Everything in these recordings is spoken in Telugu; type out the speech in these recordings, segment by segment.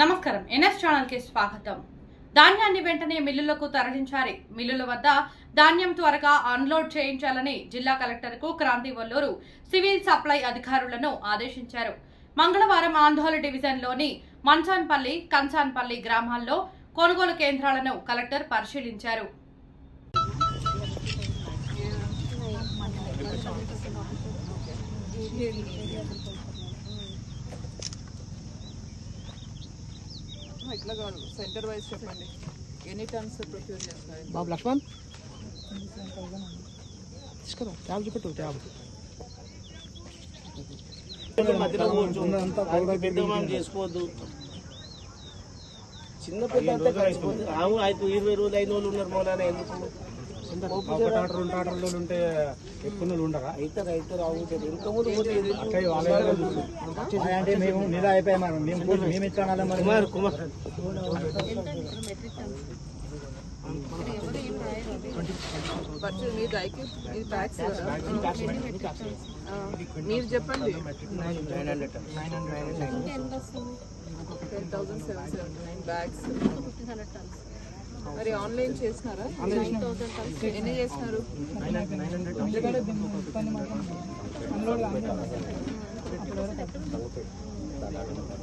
నమస్కారం. ఎన్ఎస్ ఛానల్కి స్వాగతం. ధాన్యాన్ని వెంటనే మిల్లులకు తరలించాలి. మిల్లుల వద్ద ధాన్యం త్వరగా అన్లోడ్ చేయించాలని జిల్లా కలెక్టర్కు క్రాంతి వల్లూరు సివిల్ సప్లై అధికారులను ఆదేశించారు. మంగళవారం ఆందోళన డివిజన్లోని మంచాన్పల్లి కంచాన్పల్లి గ్రామాల్లో కొనుగోలు కేంద్రాలను కలెక్టర్ పరిశీలించారు. ఇట్లా కాదు. సెంటర్ వైజ్ చెప్పండి. ఎనీ టర్మ్స్ ప్రొక్యూర్ చేస్తున్నారు బాబు లక్ష్మణ్? తీసుకురా ట్యాబ్ చూపెట్టు ట్యాబ్ మధ్యలో చేసుకోవద్దు. చిన్న పెద్ద అంతా కలిసిపోతుంది ఇరవై రోజులు అయిన వాళ్ళు ఉన్నారు మౌలాన ఎందుకు? రెండు టాటర్లు ఉంటే ఎక్కువ ఉండరా? అంటే మేము నిలా అయిపోయాం మేము మేము ఇచ్చానాలి మరి కుమార్ మీరు చెప్పండి. Ten thousand seven seventy nine bags. మరి ఆన్లైన్ చేసినారా? ఎన్ని చేసినారు?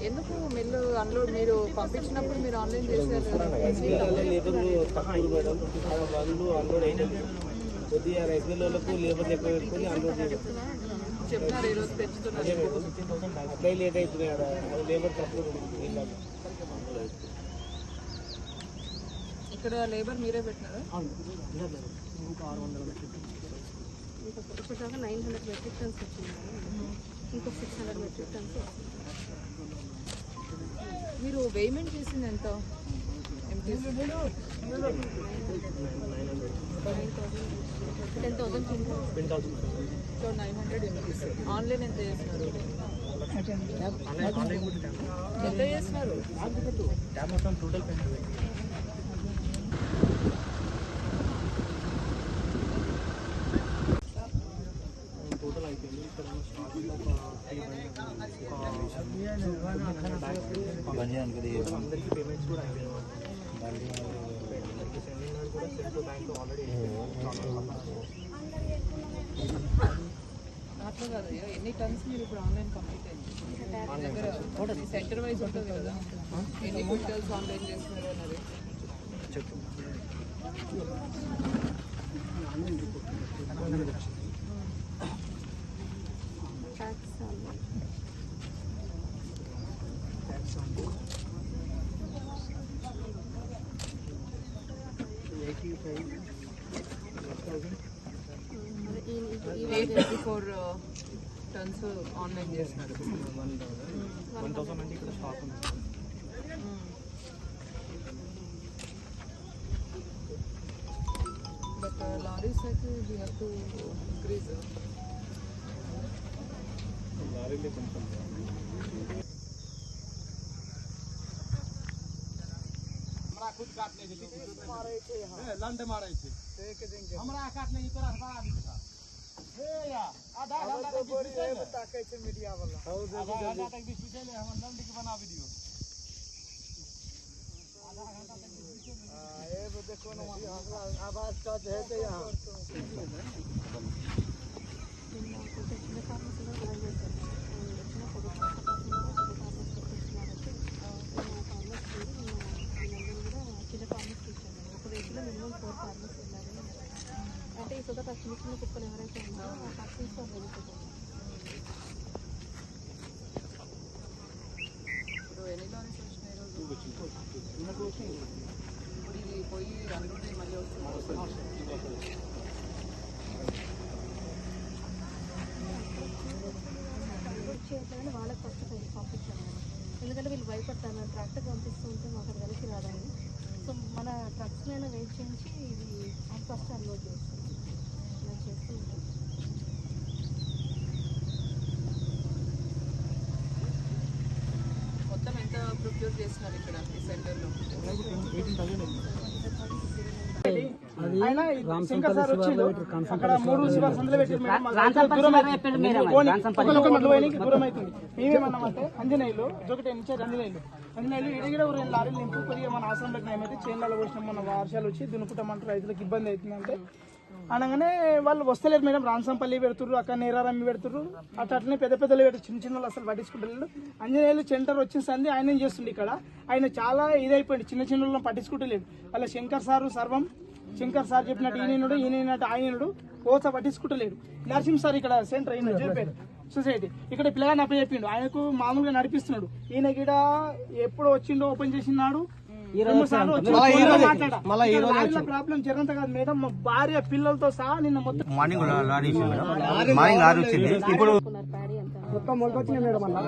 ఎందుకు మిల్లు అన్లోడ్ మీరు పంపించినప్పుడు మీరు ఆన్లైన్ చేశారు కొద్దిగా రైస్ మిల్లర్లకు లేబర్ ఎక్కువ పెట్టుకొని అన్లోడ్ చేయడం చెప్తున్నారు ఈ రోజు తెచ్చుతున్నారు. అప్లై లేట్ అవుతుంది లేబర్ తక్కువ. ఇక్కడ లేబర్ మీరే పెట్టినారా? ఇప్పటిదాకా నైన్ హండ్రెడ్ మెట్రిక్ టన్స్ వచ్చింది. ఇంకో సిక్స్ హండ్రెడ్ మెట్రిక్ టన్స్ మీరు వేమెంట్ చేసింది ఎంత? Ten thousand so nine hundred MPs online ఎంత చేస్తున్నారు? ఎంత చేస్తున్నారు ట్యాబ్ మొత్తం టోటల్ టోటల్ అయిపోయింది ఇక్కడ అందరికీ పేమెంట్స్ కూడా అయిపోయినాయి సెండింగ్ కూడా సెంట్రల్ బ్యాంక్ ఆల్రెడీ అట్లా కాదు ఎన్ని టన్స్ మీరు ఇప్పుడు ఆన్లైన్ కంప్లీట్ అయింది? మీ దగ్గర సెంటర్ వైజ్ ఉంటుంది కదా. ఎన్ని క్వింటల్స్ ఆన్లైన్ చేస్తున్నారు అన్నది? చెప్పు. Eighty five eight fifty four tons online చేస్తున్నారు వన్ థౌసండ్ అంటే ఇక్కడ స్టాక్ ఉంది బట్ లారీస్ అయితే వీ హ్యావ్ టు ఇంక్రీజ్ లారీలే కొంచెం आधा घंटा तक बीच में ताकै मीडिया वाला आधा घंटा तक बीच में ले हमर नंद बना वीडियो आधा घंटा तक बीच में हाँ एबो देखो ना हमरा आवाज़ टच हेतै यहाँ సుధా చిన్న చిన్న కుక్కలు ఎవరైతే ఉన్నారో ఆ పర్సన్స్ వెళ్ళిపోతుంది ఇప్పుడు ఎన్ని లారీస్ వచ్చినాయి ఈరోజు? ఇప్పుడు ఇది పోయి అయ్యి మళ్ళీ వస్తుంది. వాళ్ళకి ఫస్ట్ పంపించాను ఎందుకంటే వీళ్ళు భయపడతాను ట్రాక్టర్ పంపిస్తూ ఉంటే మాకు కలిసి రాదని సో మన ట్రక్స్ మీద వెయిట్ చేయించి ఇది ఫస్ట్ అన్లోడ్ చేస్తాం ఇలా చేస్తూ ఉంటాం మొత్తం ఎంత ప్రొక్యూర్ చేస్తున్నారు ఇక్కడ ఈ సెంటర్లో ఎయిటీన్ థౌసండ్ ఆయన శంకర్ సార్ వచ్చిండు అక్కడ మూడు శివారు సందులో పెట్టారు మేడం మాకు రైతులకు దూరం అవుతుంది. పోనీ, దూరం అవుతుంది మేమేమన్నామంటే అంజనేయులు ఒకటి నుంచి అంజనేయులు. అంజనేయులు ఇడిగిడ రెండు లారీలు నింపు కొద్దిగా మన ఆశ్రమం పెట్టిన ఏమైతే చేనులలో పోసిన మన వర్షాలు వచ్చి దున్నుకుంటామంటారు రైతులకు ఇబ్బంది అవుతుందంటే అనగానే వాళ్ళు వస్తలేరు మేడం. రాంసంపల్లి పెడుతుర్రు అక్కడ నేరారమ్మి పెడుతుర్రు. అట్లా అట్లనే పెద్ద పెద్దలు పెట్టి చిన్న చిన్న వాళ్ళు అసలు పట్టించుకుంటారు అంజనేయులు సెంటర్ వచ్చిన సంది ఆయన చేస్తుండే ఇక్కడ? ఆయన చాలా ఇదైపోయింది చిన్న చిన్న వాళ్ళని పట్టించుకుంటలేడు. వాళ్ళ శంకర్ సారు సర్వం. శంకర్ సార్ చెప్పినట్టు ఈయనడు ఈయనట్టు ఆయనడు కోత పట్టించుకుంటలేడు. నరసింహ సార్ ఇక్కడ సెంటర్ ఈయన చెప్పాడు సొసైటీ. ఇక్కడ పిల్లగాని అప్ప చెప్పిండు. ఆయనకు మామూలుగా నడిపిస్తున్నాడు. ఈయన గిడ ఎప్పుడు వచ్చిండో ఓపెన్ చేసినాడు రెండు సార్లు వచ్చిండు. మాట్లాడా. ఇక్కడ లారీల ప్రాబ్లం జరంత కాదు మేడం. మా భార్య పిల్లలతో సహా నిన్న మొత్తం మార్నింగ్ లారీ మార్నింగ్ లారీ వచ్చింది. ఇప్పుడు మొత్తం మొలకొచ్చినాయి మేడం అలా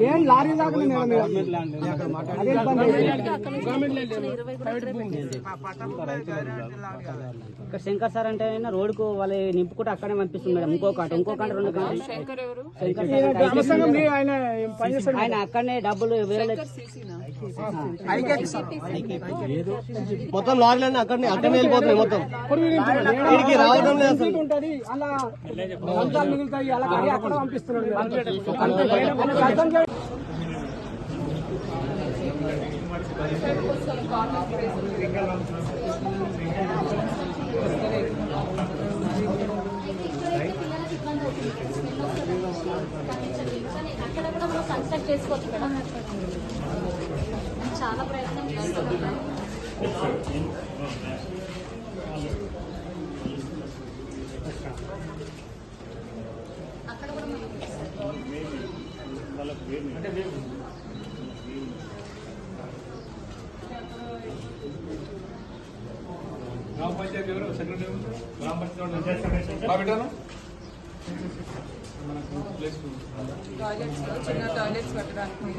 నేను లారీ దాకా ఇక్కడ శంకర్ సార్ అంటే ఆయన రోడ్డుకు వాళ్ళు నింపుకుంటే అక్కడే పంపిస్తుంది మేడం. ఇంకో కాట ఇంకో కాట రెండు కాట. శంకర్ ఆయన అక్కడనే డబ్బులు వేరే సీసీనా? మొత్తం లారీలన్నీ అక్కడనే అక్కడనే వెళ్ళిపోతున్నాయి మొత్తం. వీడికి రావడం లేదు అసలు. అంతే. అర్థం చేయ- అక్కడ కూడా చేసుకోవచ్చు మేడం చాలా ప్రయత్నం చేస్తున్నాం అక్కడ కూడా మనం టాయిలెట్స్ చిన్న టాయిలెట్స్ కట్టడానికి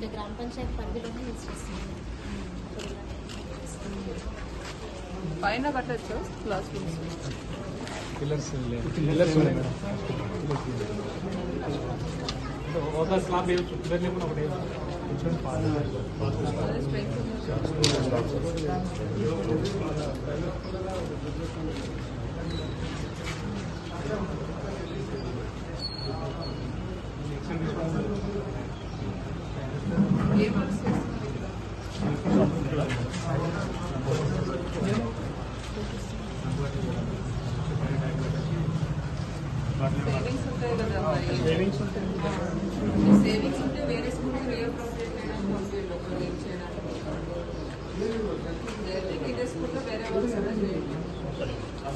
ఇంకా గ్రామ పంచాయతీ పరిధిలోనే యూజ్ చేస్తున్నాం పైన కట్టచ్చు క్లాస్ రూమ్స్. ఏ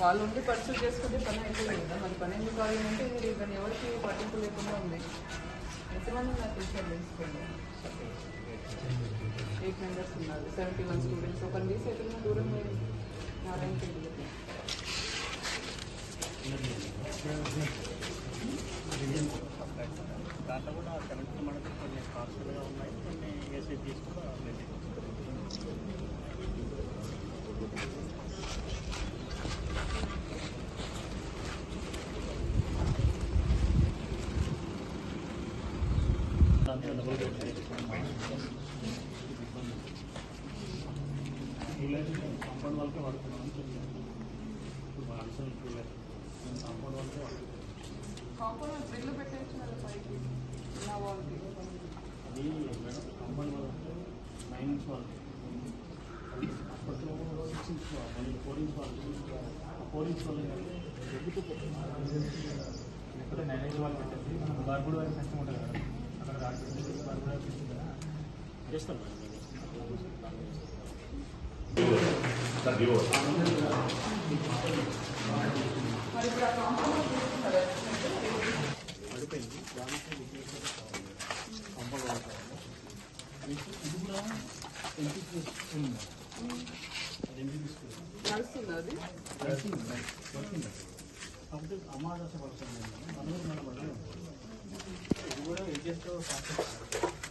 వాళ్ళు ఉండి పర్సూట్ చేసుకుంటే పని అయిపోయింది కదా మరి పని ఎందుకు కావాలంటే మీరు దాన్ని ఎవరికి పట్టింపు లేకుండా ఉంది ఎంతమంది నాకు టీచర్ తెలుసుకోండి ఎయిట్ మెంబర్స్ ఉన్నారు సెవెంటీ వన్ స్టూడెంట్స్ ఒక తీసి ఎక్కడ దూరం పోయింది నారాయణ రెడ్డికి దాంట్లో కూడా కరెంట్ మనకు కొన్ని కాన్స్టబుల్గా ఉన్నాయి కొన్ని ఏసీ తీసుకుని కాంపౌండ్ వాళ్ళకే వాడుకున్నామని చెప్పారు ఇప్పుడు ఆన్సర్ ఇంప్రూవ్ కాంపౌండ్ వాళ్ళకే అది మేడం కాంపౌండ్ వాళ్ళకి నైన్ ఇంచ్ వాళ్ళకి అప్పట్లో సిక్స్ ఇంచ్ వాళ్ళు ఫోర్ ఇంచ్ వాళ్ళు ఫోర్ ఇంచ్ వాళ్ళు ఎక్కడ నైన్ వాళ్ళు పెట్టేసి బార్బుడ్ వాళ్ళు కష్టం ఉంటుంది కదా పడిపోయింది దానికి ఇది కూడా ఎంపీ స్కూల్ అది? ఎంపీ స్కూల్ నడుస్తుంది. అది seguro que.